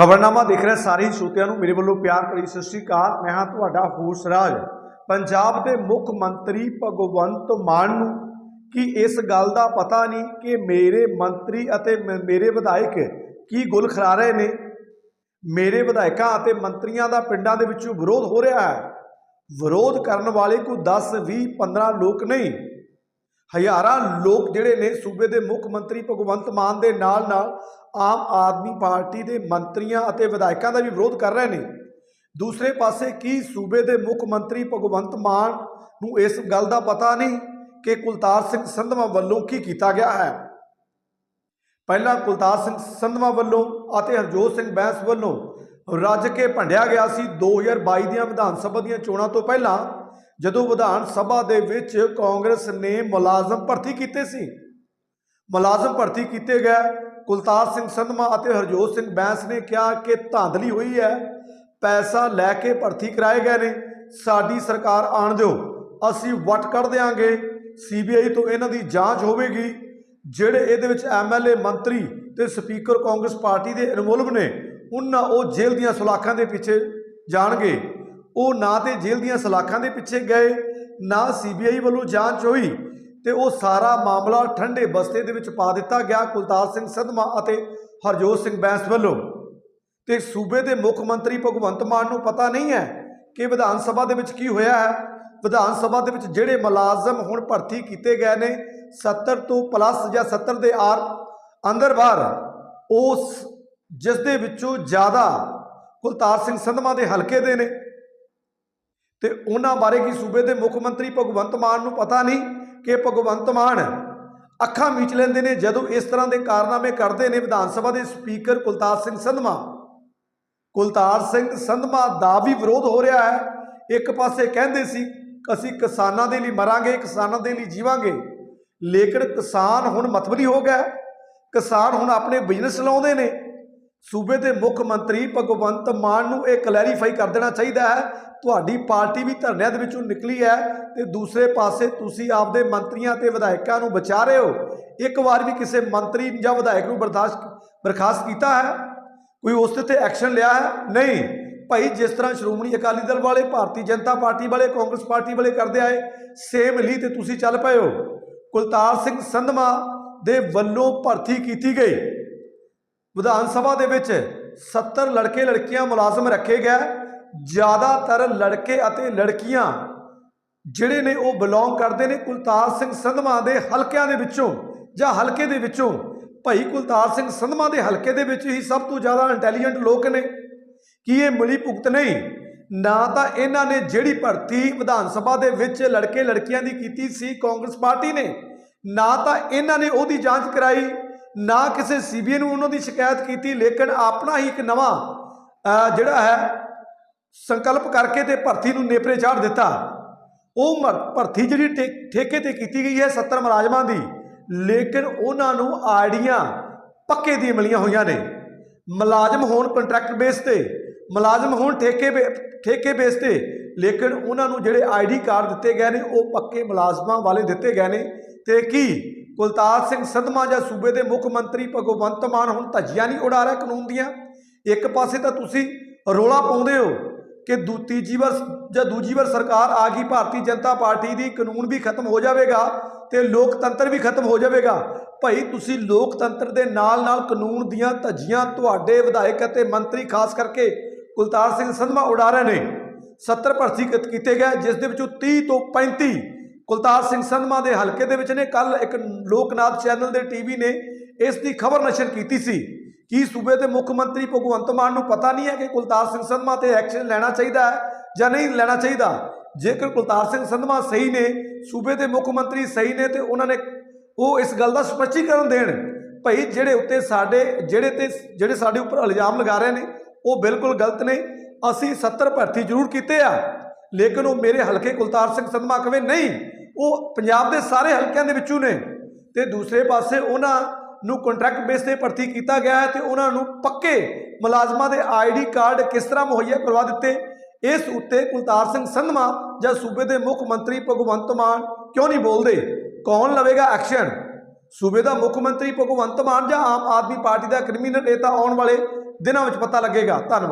ਖਬਰਨਾਮਾ ਦੇਖ ਰਹੇ ਸਾਰੇ ਹੀ ਸਰੋਤਿਆਂ ਨੂੰ। ਮੇਰੇ ਵੱਲੋਂ ਪਿਆਰ ਭਰੀ ਸਤਿ ਸ਼੍ਰੀ ਅਕਾਲ। ਮੈਂ ਹਾਂ ਤੁਹਾਡਾ ਹੋਸ ਰਾਜ। ਪੰਜਾਬ ਦੇ ਮੁੱਖ ਮੰਤਰੀ ਭਗਵੰਤ ਮਾਨ ਨੂੰ ਕਿ ਇਸ ਗੱਲ ਦਾ ਪਤਾ ਨਹੀਂ ਕਿ ਮੇਰੇ ਮੰਤਰੀ ਅਤੇ ਮ- ਮੇਰੇ ਵਿਧਾਇਕ ਕੀ ਗੁਲ ਖਰਾ ਰਹੇ ਨੇ? ਮੇਰੇ ਵਿਧਾਇਕਾਂ ਅਤੇ ਮੰਤਰੀਆਂ ਦਾ ਪਿੰਡਾਂ ਦੇ ਵਿੱਚੋਂ ਵਿਰੋਧ ਹੋ ਰਿਹਾ ਹੈ। ਵਿਰੋਧ ਕਰਨ ਵਾਲੇ ਕੋਈ 10 20 15 ਲੋਕ ਨਹੀਂ। ਹਜ਼ਾਰਾਂ ਲੋਕ ਜਿਹੜੇ ਨੇ ਸੂਬੇ ਦੇ ਮੁੱਖ ਮੰਤਰੀ ਭਗਵੰਤ ਮਾਨ ਦੇ ਨਾਲ ਨਾਲ ਆਮ ਆਦਮੀ ਪਾਰਟੀ ਦੇ ਮੰਤਰੀਆਂ ਅਤੇ ਵਿਧਾਇਕਾਂ ਦਾ ਵੀ ਵਿਰੋਧ ਕਰ ਰਹੇ ਨੇ। ਦੂਸਰੇ ਪਾਸੇ ਕੀ ਸੂਬੇ ਦੇ ਮੁੱਖ ਮੰਤਰੀ ਭਗਵੰਤ ਮਾਨ ਨੂੰ ਇਸ ਗੱਲ ਦਾ ਪਤਾ ਨਹੀਂ ਕਿ ਕੁਲਤਾਰ ਸਿੰਘ ਸੰਧਵਾ ਵੱਲੋਂ ਕੀ ਕੀਤਾ ਗਿਆ ਹੈ? ਪਹਿਲਾਂ ਕੁਲਤਾਰ ਸਿੰਘ ਸੰਧਵਾ ਵੱਲੋਂ ਅਤੇ ਹਰਜੋਤ ਸਿੰਘ ਬੈਂਸ ਵੱਲੋਂ ਰੱਜ ਕੇ ਭੰਡਿਆ ਗਿਆ ਸੀ 2022 ਦੀਆਂ ਵਿਧਾਨ ਸਭਾ ਦੀਆਂ ਚੋਣਾਂ ਤੋਂ ਪਹਿਲਾਂ, ਜਦੋਂ ਵਿਧਾਨ ਸਭਾ ਦੇ ਵਿੱਚ ਕਾਂਗਰਸ ਨੇ ਮੁਲਾਜ਼ਮ ਭਰਤੀ ਕੀਤੇ ਸੀ। ਮੁਲਾਜ਼ਮ ਭਰਤੀ ਕੀਤੇ ਗਏ ਕੁਲਤਾਰ ਸਿੰਘ ਸੰਧਮਾ ਅਤੇ ਹਰਜੋਤ ਸਿੰਘ ਬੈਂਸ ਨੇ ਕਿਹਾ ਕਿ ਧਾਂਦਲੀ ਹੋਈ ਹੈ, ਪੈਸਾ ਲੈ ਕੇ ਭਰਤੀ ਕਰਾਏ ਗਏ ਨੇ, ਸਾਡੀ ਸਰਕਾਰ ਆਣ ਦਿਓ, ਅਸੀਂ ਵਟ ਕੱਢ ਦਿਆਂਗੇ, ਸੀਬੀਆਈ ਤੋਂ ਇਹਨਾਂ ਦੀ ਜਾਂਚ ਹੋਵੇਗੀ, ਜਿਹੜੇ ਇਹਦੇ ਵਿੱਚ ਐਮਐਲਏ ਮੰਤਰੀ ਤੇ ਸਪੀਕਰ ਕਾਂਗਰਸ ਪਾਰਟੀ ਦੇ ਇਨਵੋਲਵ ਨੇ, ਉਹਨਾਂ ਉਹ ਜੇਲ੍ਹ ਦੀਆਂ ਸਲਾਖਾਂ ਦੇ ਪਿੱਛੇ ਜਾਣਗੇ। ਉਹ ਨਾ ਤੇ ਜੇਲ੍ਹ ਦੀਆਂ ਸਲਾਖਾਂ ਦੇ ਪਿੱਛੇ ਗਏ, ਨਾ ਸੀਬੀਆਈ ਵੱਲੋਂ ਜਾਂਚ ਹੋਈ ਤੇ ਉਹ ਸਾਰਾ ਮਾਮਲਾ ਠੰਡੇ ਬਸਤੇ ਦੇ ਵਿੱਚ ਪਾ ਦਿੱਤਾ ਗਿਆ ਕੁਲਤਾਰ ਸਿੰਘ ਸੰਧਮਾ ਅਤੇ ਹਰਜੋਤ ਸਿੰਘ ਬੈਂਸ ਵੱਲੋਂ। ਤੇ ਸੂਬੇ ਦੇ ਮੁੱਖ ਮੰਤਰੀ ਭਗਵੰਤ ਮਾਨ ਨੂੰ ਪਤਾ ਨਹੀਂ ਹੈ ਕਿ ਵਿਧਾਨ ਸਭਾ ਦੇ ਵਿੱਚ ਕੀ ਹੋਇਆ ਹੈ। ਵਿਧਾਨ ਸਭਾ ਦੇ ਵਿੱਚ ਜਿਹੜੇ ਮੁਲਾਜ਼ਮ ਹੁਣ ਭਰਤੀ ਕੀਤੇ ਗਏ ਨੇ 70 ਤੋਂ ਪਲੱਸ ਜਾਂ 70 ਦੇ ਆਰ ਅੰਦਰ ਬਾਹਰ ਉਸ ਜਿਸ ਦੇ ਵਿੱਚੋਂ ਜ਼ਿਆਦਾ ਕੁਲਤਾਰ ਸਿੰਘ ਸੰਧਮਾ ਦੇ ਹਲਕੇ ਦੇ ਨੇ। ਤੇ ਉਹਨਾਂ ਬਾਰੇ ਕੀ ਸੂਬੇ ਦੇ ਮੁੱਖ ਮੰਤਰੀ ਭਗਵੰਤ ਮਾਨ ਨੂੰ ਪਤਾ ਨਹੀਂ? ਕਿ ਭਗਵੰਤ ਮਾਨ ਅੱਖਾਂ ਮੀਚ ਲੈਂਦੇ ਨੇ ਜਦੋਂ ਇਸ ਤਰ੍ਹਾਂ ਦੇ ਕਾਰਨਾਮੇ ਕਰਦੇ ਨੇ ਵਿਧਾਨ ਸਭਾ ਦੇ ਸਪੀਕਰ ਕੁਲਤਾਰ ਸਿੰਘ ਸੰਧਮਾ। ਕੁਲਤਾਰ ਸਿੰਘ ਸੰਧਮਾ ਦਾ ਵੀ ਵਿਰੋਧ ਹੋ ਰਿਹਾ ਹੈ। ਇੱਕ ਪਾਸੇ ਕਹਿੰਦੇ ਸੀ, ਅਸੀਂ ਕਿਸਾਨਾਂ ਦੇ ਲਈ ਮਰਾਂਗੇ, ਕਿਸਾਨਾਂ ਦੇ ਲਈ ਜੀਵਾਂਗੇ। ਲੇਕਿਨ ਕਿਸਾਨ ਹੁਣ ਮਤਬਲੀ ਹੋ ਗਿਆ ਕਿਸਾਨ ਹੁਣ ਆਪਣੇ ਬਿਜ਼ਨਸ ਲਾਉਂਦੇ ਨੇ। ਸੂਬੇ ਦੇ ਮੁੱਖ ਮੰਤਰੀ ਭਗਵੰਤ ਮਾਨ ਨੂੰ ਇਹ ਕਲੈਰੀਫਾਈ ਕਰ ਦੇਣਾ ਚਾਹੀਦਾ ਹੈ, ਤੁਹਾਡੀ ਪਾਰਟੀ ਵੀ ਧਰਨਿਆਂ ਦੇ ਵਿੱਚੋਂ ਨਿਕਲੀ ਹੈ ਤੇ ਦੂਸਰੇ ਪਾਸੇ ਤੁਸੀਂ ਆਪਦੇ ਮੰਤਰੀਆਂ ਤੇ ਵਿਧਾਇਕਾਂ ਨੂੰ ਬਚਾ ਰਹੇ ਹੋ। ਇੱਕ ਵਾਰ ਵੀ ਕਿਸੇ ਮੰਤਰੀ ਜਾਂ ਵਿਧਾਇਕ ਨੂੰ ਬਰਦਾਸ਼ਤ, ਬਰਖਾਸਤ ਕੀਤਾ ਹੈ? ਕੋਈ ਉਸ ਤੇ ਐਕਸ਼ਨ ਲਿਆ ਹੈ? ਨਹੀਂ। ਭਾਈ, ਜਿਸ ਤਰ੍ਹਾਂ ਸ਼੍ਰੋਮਣੀ ਅਕਾਲੀ ਦਲ ਵਾਲੇ, ਭਾਰਤੀ ਜਨਤਾ ਪਾਰਟੀ ਵਾਲੇ, ਕਾਂਗਰਸ ਪਾਰਟੀ ਵਾਲੇ ਕਰਦੇ ਆਏ ਸੇਮ ਲਈ ਤੇ ਤੁਸੀਂ ਚੱਲ ਪਏ ਹੋ। ਕੁਲਤਾਰ ਸਿੰਘ ਸੰਧਮਾ ਦੇ ਵੱਲੋਂ ਭਰਤੀ ਕੀਤੀ ਗਈ। ਵਿਧਾਨ ਸਭਾ ਦੇ ਵਿੱਚ 70 ਲੜਕੇ ਲੜਕੀਆਂ ਮੁਲਾਜ਼ਮ ਰੱਖੇ ਗਏ। ਜ਼ਿਆਦਾਤਰ ਲੜਕੇ ਅਤੇ ਲੜਕੀਆਂ ਜਿਹੜੇ ਨੇ ਉਹ ਬਿਲੋਂਗ ਕਰਦੇ ਨੇ ਕੁਲਤਾਰ ਸਿੰਘ ਸੰਧਮਾ ਦੇ ਹਲਕਿਆਂ ਦੇ ਵਿੱਚੋਂ ਜਾਂ ਹਲਕੇ ਦੇ ਵਿੱਚੋਂ। ਭਾਈ ਕੁਲਤਾਰ ਸਿੰਘ ਸੰਧਮਾ ਦੇ ਹਲਕੇ ਦੇ ਵਿੱਚ ਹੀ ਸਭ ਤੋਂ ਜ਼ਿਆਦਾ ਇੰਟੈਲੀਜੈਂਟ ਲੋਕ ਨੇ। ਕੀ ਇਹ ਮਿਲੀ ਭੁਗਤ ਨਹੀਂ? ਨਾ ਤਾਂ ਇਹਨਾਂ ਨੇ ਜਿਹੜੀ ਭਰਤੀ ਵਿਧਾਨ ਸਭਾ ਦੇ ਵਿੱਚ ਲੜਕੇ ਲੜਕੀਆਂ ਦੀ ਕੀਤੀ ਸੀ ਕਾਂਗਰਸ ਪਾਰਟੀ ਨੇ, ਨਾ ਤਾਂ ਇਹਨਾਂ ਨੇ ਉਹਦੀ ਜਾਂਚ ਕਰਾਈ। ਨਾ ਕਿਸੇ ਸੀਬੀਆਈ ਨੂੰ ਉਹਨਾਂ ਦੀ ਸ਼ਿਕਾਇਤ ਕੀਤੀ, ਲੇਕਿਨ ਆਪਣਾ ਹੀ ਇੱਕ ਨਵਾਂ ਜਿਹੜਾ ਹੈ, ਸੰਕਲਪ ਕਰਕੇ ਤੇ ਭਰਤੀ ਨੂੰ ਨੇਪਰੇ ਚਾੜ ਦਿੱਤਾ। ਉਹ ਮਰ- ਭਰਤੀ ਜਿਹੜੀ ਠੇ- ਠੇਕੇ ਤੇ ਕੀਤੀ ਗਈ ਹੈ 70 ਮੁਲਾਜ਼ਮਾਂ ਦੀ, ਲੇਕਿਨ ਉਹਨਾਂ ਨੂੰ ਆਈਡੀਆਂ ਪੱਕੇ ਦੀਆਂ ਮਿਲੀਆਂ ਹੋਈਆਂ ਨੇ। ਮੁਲਾਜ਼ਮ ਹੋਣ ਕੰਟਰੈਕਟ ਬੇਸ ਤੇ, ਮੁਲਾਜ਼ਮ ਹੋਣ ਠੇਕੇ ਬੇ- ਠੇਕੇ ਬੇਸ ਤੇ, ਲੇਕਿਨ ਉਹਨਾਂ ਨੂੰ ਜਿਹੜੇ ਆਈਡੀ ਕਾਰਡ ਦਿੱਤੇ ਗਏ ਨੇ, ਉਹ ਪੱਕੇ ਮੁਲਾਜ਼ਮਾਂ ਵਾਲੇ ਦਿੱਤੇ ਗਏ ਨੇ। ਤੇ ਕੀ ਕੁਲਤਾਰ ਸਿੰਘ ਸੰਧਮਾ ਜਾਂ ਸੂਬੇ ਦੇ ਮੁੱਖ ਮੰਤਰੀ ਭਗਵੰਤ ਮਾਨ ਹੁਣ ਧੱਜੀਆਂ ਨਹੀਂ ਉਡਾ ਰਿਹਾ ਕਾਨੂੰਨ ਦੀਆਂ। ਇੱਕ ਪਾਸੇ ਤਾਂ ਤੁਸੀਂ ਰੋਲਾ ਪਾਉਂਦੇ ਹੋ ਕਿ ਦੂ, ਤੀਜੀ ਵਾਰ ਜਾਂ ਦੂਜੀ ਵਾਰ ਸਰਕਾਰ ਆ ਗਈ, ਭਾਰਤੀ ਜਨਤਾ ਪਾਰਟੀ ਦੀ ਕਾਨੂੰਨ ਵੀ ਖਤਮ ਹੋ ਜਾਵੇਗਾ ਤੇ ਲੋਕਤੰਤਰ ਵੀ ਖਤਮ ਹੋ ਜਾਵੇਗਾ। ਭਾਈ, ਤੁਸੀਂ ਲੋਕਤੰਤਰ ਦੇ ਨਾਲ ਨਾਲ ਕਾਨੂੰਨ ਦੀਆਂ ਧੱਜੀਆਂ ਤੁਹਾਡੇ ਵਿਧਾਇਕ ਅਤੇ ਮੰਤਰੀ ਖਾਸ ਕਰਕੇ ਕੁਲਤਾਰ ਸਿੰਘ ਸੰਧਮਾ ਉਡਾ ਰਹੇ ਨੇ। 70 ਭਰਤੀ ਕੀਤੇ ਗਏ, ਜਿਸ ਦੇ ਵਿੱਚੋਂ 30 ਤੋਂ 35 ਕੁਲਤਾਰ ਸਿੰਘ ਸੰਧਮਾ ਦੇ ਹਲਕੇ ਦੇ ਵਿੱਚ ਨੇ। ਕੱਲ ਇੱਕ ਲੋਕਨਾਥ ਚੈਨਲ ਦੇ ਟੀਵੀ ਨੇ ਇਸ ਦੀ ਖਬਰ ਨਸ਼ਰ ਕੀਤੀ ਸੀ। ਕੀ ਸੂਬੇ ਦੇ ਮੁੱਖ ਮੰਤਰੀ ਭਗਵੰਤ ਮਾਨ ਨੂੰ ਪਤਾ ਨਹੀਂ ਹੈ ਕਿ ਕੁਲਤਾਰ ਸਿੰਘ ਸੰਧਮਾ ਤੇ ਐਕਸ਼ਨ ਲੈਣਾ ਚਾਹੀਦਾ ਹੈ ਜਾਂ ਨਹੀਂ ਲੈਣਾ ਚਾਹੀਦਾ? ਜੇਕਰ ਕੁਲਤਾਰ ਸਿੰਘ ਸੰਧਮਾ ਸਹੀ ਨੇ, ਸੂਬੇ ਦੇ ਮੁੱਖ ਮੰਤਰੀ ਸਹੀ ਨੇ ਤੇ ਉਹਨਾਂ ਨੇ ਉਹ ਇਸ ਗੱਲ ਦਾ ਸਪਸ਼ਟੀਕਰਨ ਦੇਣ। ਭਾਈ ਜਿਹੜੇ ਉੱਤੇ ਸਾਡੇ, ਜਿਹੜੇ ਤੇ ਜਿਹੜੇ ਸਾਡੇ ਉੱਪਰ ਇਲਜ਼ਾਮ ਲਗਾ ਰਹੇ ਨੇ, ਉਹ ਬਿਲਕੁਲ ਗਲਤ ਨੇ। ਅਸੀਂ 70 ਭਰਤੀ ਜ਼ਰੂਰ ਕੀਤੇ ਆ। ਲੇਕਿਨ ਉਹ ਮੇਰੇ ਹਲਕੇ ਕੁਲਤਾਰ ਸਿੰਘ ਸੰਧਮਾ ਕਵੇ ਨਹੀਂ ਉਹ ਪੰਜਾਬ ਦੇ ਸਾਰੇ ਹਲਕਿਆਂ ਦੇ ਵਿੱਚੋਂ ਨੇ ਤੇ ਦੂਸਰੇ ਪਾਸੇ ਉਹਨਾਂ ਨੂੰ ਕੰਟਰੈਕਟ ਬੇਸ ਤੇ ਭਰਤੀ ਕੀਤਾ ਗਿਆ ਹੈ ਤੇ ਉਹਨਾਂ ਨੂੰ ਪੱਕੇ ਮੁਲਾਜ਼ਮਾਂ ਦੇ ਆਈਡੀ ਕਾਰਡ ਕਿਸ ਤਰ੍ਹਾਂ ਮੁਹੱਈਆ ਕਰਵਾ ਦਿੱਤੇ, ਇਸ ਉੱਤੇ ਕੁਲਤਾਰ ਸਿੰਘ ਸੰਧਮਾ ਜਾਂ ਸੂਬੇ ਦੇ ਮੁੱਖ ਮੰਤਰੀ ਭਗਵੰਤ ਮਾਨ ਕਿਉਂ ਨਹੀਂ ਬੋਲਦੇ? ਕੌਣ ਲਵੇਗਾ ਐਕਸ਼ਨ ਸੂਬੇ ਦਾ ਮੁੱਖ ਮੰਤਰੀ ਭਗਵੰਤ ਮਾਨ ਜਾਂ ਆਮ ਆਦਮੀ ਪਾਰਟੀ ਦਾ ਕਨਵੀਨਰ ਕ੍ਰਿਮੀਨਲ ਨੇਤਾ ਆਉਣ ਵਾਲੇ ਦਿਨਾਂ ਵਿੱਚ ਪਤਾ ਲੱਗੇਗਾ। ਧੰਨਵਾਦ।